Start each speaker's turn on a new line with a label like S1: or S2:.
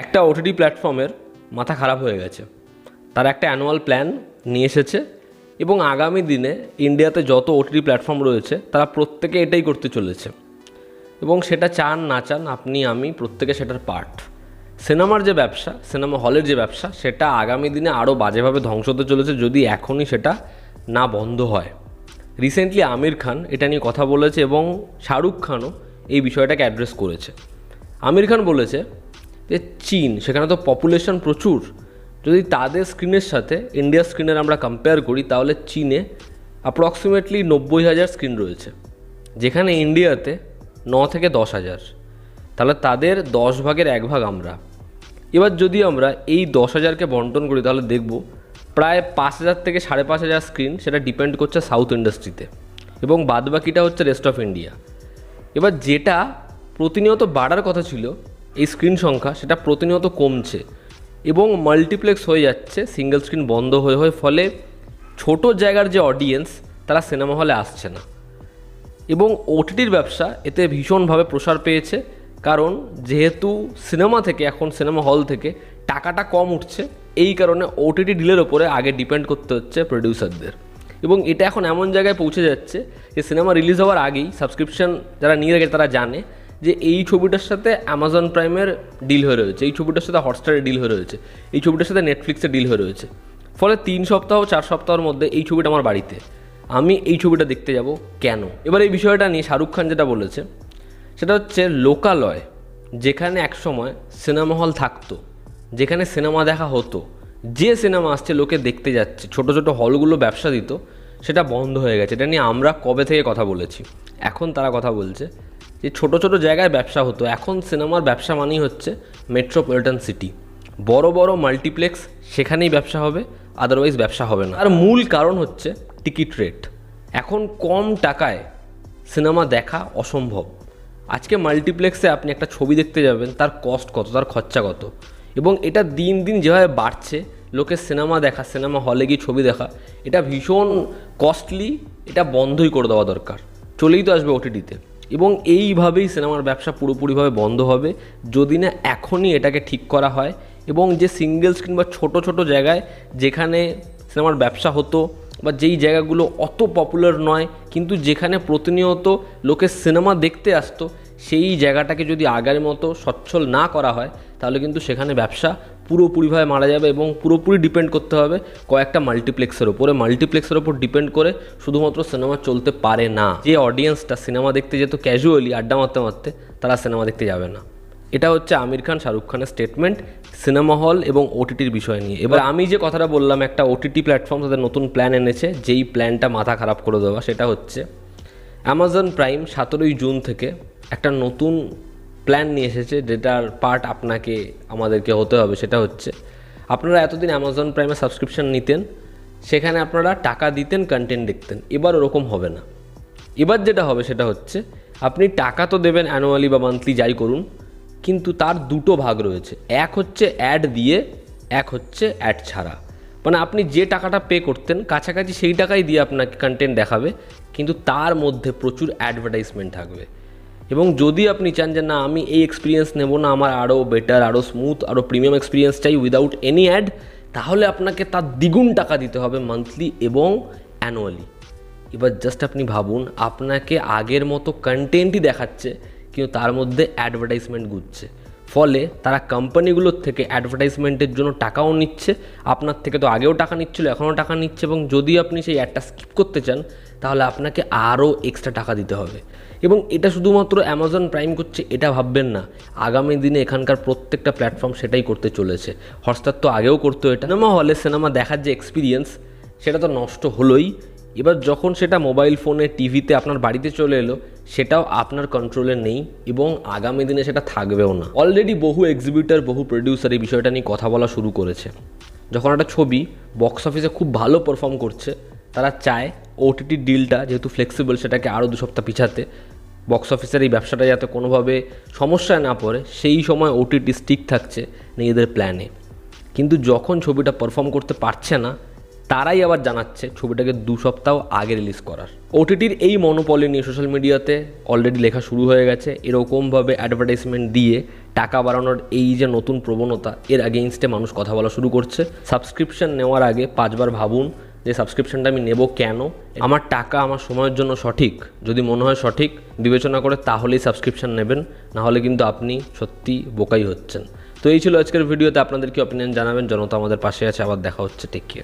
S1: একটা ওটিটি প্ল্যাটফর্মের মাথা খারাপ হয়ে গেছে। তার একটা অ্যানুয়াল প্ল্যান নিয়ে এসেছে এবং আগামী দিনে ইন্ডিয়াতে যত ওটিটি প্ল্যাটফর্ম রয়েছে, তারা প্রত্যেকে এটাই করতে চলেছে। এবং সেটা চান না চান আপনি, আমি প্রত্যেকে সেটার পার্ট সিনেমার যে ব্যবসা, সিনেমা হলের যে ব্যবসা, সেটা আগামী দিনে আরও বাজেভাবে ধ্বংস হতে চলেছে যদি এখনই সেটা না বন্ধ হয়। রিসেন্টলি আমির খান এটা নিয়ে কথা বলেছে এবং শাহরুখ খানও এই বিষয়টাকে অ্যাড্রেস করেছে। আমির খান বলেছে যে চীন, সেখানে তো পপুলেশন প্রচুর। যদি তাদের স্ক্রিনের সাথে ইন্ডিয়ার স্ক্রিনের আমরা কম্পেয়ার করি, তাহলে চীনে অ্যাপ্রক্সিমেটলি নব্বই হাজার স্ক্রিন রয়েছে। যেখানে ইন্ডিয়াতে ন থেকে দশ হাজার। তাহলে তাদের দশ ভাগের এক ভাগ আমরা। এবার যদি আমরা এই দশ হাজারকে বন্টন করি, তাহলে দেখব প্রায় পাঁচ হাজার থেকে সাড়ে পাঁচ হাজার স্ক্রিন সেটা ডিপেন্ড করছে সাউথ ইন্ডাস্ট্রিতে এবং বাদবাকিটা হচ্ছে রেস্ট অফ ইন্ডিয়া এবার যেটা প্রতিনিয়ত বাড়ার কথা ছিল এই স্ক্রিন সংখ্যা সেটা প্রতিনিয়ত কমছে এবং মাল্টিপ্লেক্স হয়ে যাচ্ছে সিঙ্গেল স্ক্রিন বন্ধ হয়ে হয়ে ফলে ছোট জায়গার যে অডিয়েন্স তারা সিনেমা হলে আসছে না। এবং ওটিটির ব্যবসা এতে ভীষণভাবে প্রসার পেয়েছে, কারণ যেহেতু সিনেমা থেকে, এখন সিনেমা হল থেকে টাকাটা কম উঠছে, এই কারণে ওটিটি ডিলের ওপরে আগে ডিপেন্ড করতে হচ্ছে প্রডিউসারদের এবং এটা এখন এমন জায়গায় পৌঁছে যাচ্ছে যে সিনেমা রিলিজ হওয়ার আগেই সাবস্ক্রিপশন যারা নিয়ে রাখে তারা জানে যে এই ছবিটার সাথে অ্যামাজন প্রাইমের ডিল হয়ে রয়েছে, এই ছবিটার সাথে হটস্টারের ডিল হয়ে রয়েছে, এই ছবিটার সাথে নেটফ্লিক্সের ডিল হয়ে রয়েছে। ফলে তিন সপ্তাহ, চার সপ্তাহের মধ্যে এই ছবিটা আমার বাড়িতে। আমি এই ছবিটা দেখতে যাব কেন? এবার এই বিষয়টা নিয়ে শাহরুখ খান যেটা বলেছে, সেটা হচ্ছে লোকালয়, যেখানে একসময় সিনেমা হল থাকতো, যেখানে সিনেমা দেখা হতো, যে সিনেমা আসছে, লোকে দেখতে যাচ্ছে, ছোট ছোট হলগুলো ব্যবসা দিত, সেটা বন্ধ হয়ে গেছে। এটা নিয়ে আমরা কবে থেকে কথা বলেছি? এখন তারা কথা বলছে যে ছোট ছোট জায়গায় ব্যবসা হতো। এখন সিনেমার ব্যবসা মানেই হচ্ছে মেট্রোপলিটন সিটি বড় বড় মাল্টিপ্লেক্স সেখানেই ব্যবসা হবে আদারওয়াইজ ব্যবসা হবে না। আর মূল কারণ হচ্ছে টিকিট রেট এখন কম টাকায় সিনেমা দেখা অসম্ভব। আজকে মাল্টিপ্লেক্সে আপনি একটা ছবি দেখতে যাবেন, তার কস্ট কত, তার খরচা কত? এবং এটা দিন দিন যেভাবে বাড়ছে লোকের সিনেমা দেখা, সিনেমা হলে গিয়ে ছবি দেখা, এটা ভীষণ কস্টলি এটা বন্ধই করে দেওয়া দরকার। চলেই তো আসবে ওটিটিতে এবং এইভাবেই সিনেমার ব্যবসা পুরোপুরিভাবে বন্ধ হবে, যদি না এখনই এটাকে ঠিক করা হয় এবং যে সিঙ্গেল স্ক্রিন বা ছোট ছোট জায়গায় যেখানে সিনেমার ব্যবসা হতো বা যেই জায়গাগুলো অত পপুলার নয়, কিন্তু যেখানে প্রতিনিয়ত লোকে সিনেমা দেখতে আসতো, সেই জায়গাটাকে যদি আগের মতো সচ্ছল না করা হয়, তাহলে কিন্তু সেখানে ব্যবসা পুরোপুরিভাবে মারা যাবে এবং পুরোপুরি ডিপেন্ড করতে হবে কয়েকটা মাল্টিপ্লেক্সের ওপরে মাল্টিপ্লেক্সের ওপর ডিপেন্ড করে শুধুমাত্র সিনেমা চলতে পারে না। যে অডিয়েন্সটা সিনেমা দেখতে যেত ক্যাজুয়ালি আড্ডা মারতে মারতে, তারা সিনেমা দেখতে যাবে না। এটা হচ্ছে আমির খান, শাহরুখ খানের স্টেটমেন্ট সিনেমা হল এবং ওটিটির বিষয় নিয়ে। এবার আমি যে কথাটা বললাম, একটা ওটিটি প্ল্যাটফর্ম তাদের নতুন প্ল্যান এনেছে, যেই প্ল্যানটা মাথা খারাপ করে দেওয়া, সেটা হচ্ছে অ্যামাজন প্রাইম সতেরোই জুন থেকে একটা নতুন প্ল্যান নিয়ে এসেছে, যেটার পার্ট আপনাকে, আমাদেরকে হতে হবে, সেটা হচ্ছে, আপনারা এতদিন অ্যামাজন প্রাইমে সাবস্ক্রিপশন নিতেন, সেখানে আপনারা টাকা দিতেন কন্টেন্ট দেখতেন, এবার ওরকম হবে না। এবার যেটা হবে, সেটা হচ্ছে, আপনি টাকা তো দেবেন অ্যানুয়ালি বা মান্থলি যাই করুন, কিন্তু তার দুটো ভাগ রয়েছে। এক হচ্ছে অ্যাড দিয়ে, এক হচ্ছে অ্যাড ছাড়া। মানে আপনি যে টাকাটা পে করতেন, কাছাকাছি সেই টাকাই দিয়ে আপনাকে কন্টেন্ট দেখাবে, কিন্তু তার মধ্যে প্রচুর অ্যাডভার্টাইজমেন্ট থাকবে। এবং যদি আপনি চান যে না, আমি এই এক্সপিরিয়েন্স নেব না, আমার আরও বেটার আরও স্মুথ আরও প্রিমিয়াম এক্সপিরিয়েন্স চাই উইদাউট এনি অ্যাড তাহলে আপনাকে তার দ্বিগুণ টাকা দিতে হবে মান্থলি এবং অ্যানুয়ালি এবার জাস্ট আপনি ভাবুন, আপনাকে আগের মতো কন্টেন্টই দেখাচ্ছে, কিন্তু তার মধ্যে অ্যাডভার্টাইজমেন্ট গুচ্ছে। ফলে তারা কোম্পানিগুলোর থেকে অ্যাডভার্টাইজমেন্টের জন্য টাকাও নিচ্ছে, আপনার থেকে তো আগেও টাকা নিচ্ছিল, এখনও টাকা নিচ্ছে এবং যদি আপনি সেই অ্যাডটা স্কিপ করতে চান তাহলে আপনাকে আরও এক্সট্রা টাকা দিতে হবে। এবং এটা শুধুমাত্র অ্যামাজন প্রাইম করছে, এটা ভাববেন না। আগামী দিনে এখানকার প্রত্যেকটা প্ল্যাটফর্ম সেটাই করতে চলেছে। হটস্টার তো আগেও করতো এটা। সিনেমা হলে সিনেমা দেখার যে এক্সপিরিয়েন্স সেটা তো নষ্ট হলোই। এবার যখন সেটা মোবাইল ফোনে টিভিতে আপনার বাড়িতে চলে এলো, সেটাও আপনার কন্ট্রোলে নেই এবং আগামী দিনে সেটা থাকবেও না। অলরেডি বহু এক্সিবিটার বহু প্রডিউসার এই বিষয়টা নিয়ে কথা বলা শুরু করেছে। যখন একটা ছবি বক্স অফিসে খুব ভালো পারফর্ম করছে তারা চায় ওটিটি ডিলটা যেহেতু ফ্লেক্সিবল সেটাকে আরও দু সপ্তাহ পিছাতে। বক্স অফিসের এই ব্যবসাটা যাতে কোনোভাবে সমস্যায় না পড়ে, সেই সময় ওটিটি স্টিক থাকছে নিজেদের প্ল্যানে কিন্তু যখন ছবিটা পারফর্ম করতে পারছে না, তারাই আবার জানাচ্ছে ছবিটাকে দু সপ্তাহ আগে রিলিজ করার। ওটিটির এই মনোপলি নিয়ে সোশ্যাল মিডিয়াতে অলরেডি লেখা শুরু হয়ে গেছে। এরকমভাবে অ্যাডভার্টাইজমেন্ট দিয়ে টাকা বাড়ানোর এই যে নতুন প্রবণতা, এর আগেইনস্টে মানুষ কথা বলা শুরু করছে। সাবস্ক্রিপশন নেওয়ার আগে পাঁচবার ভাবুন যে সাবস্ক্রিপশানটা আমি নেব কেন? আমার টাকা আমার সময়ের জন্য সঠিক? যদি মনে হয় সঠিক, বিবেচনা করে তাহলেই সাবস্ক্রিপশান নেবেন, নাহলে কিন্তু আপনি সত্যি বোকাই হচ্ছেন। তো এই ছিল আজকের ভিডিওতে আপনাদের কি অপিনিয়ন জানাবেন? জনতা আমাদের পাশে আছে। আবার দেখা হচ্ছে। Take care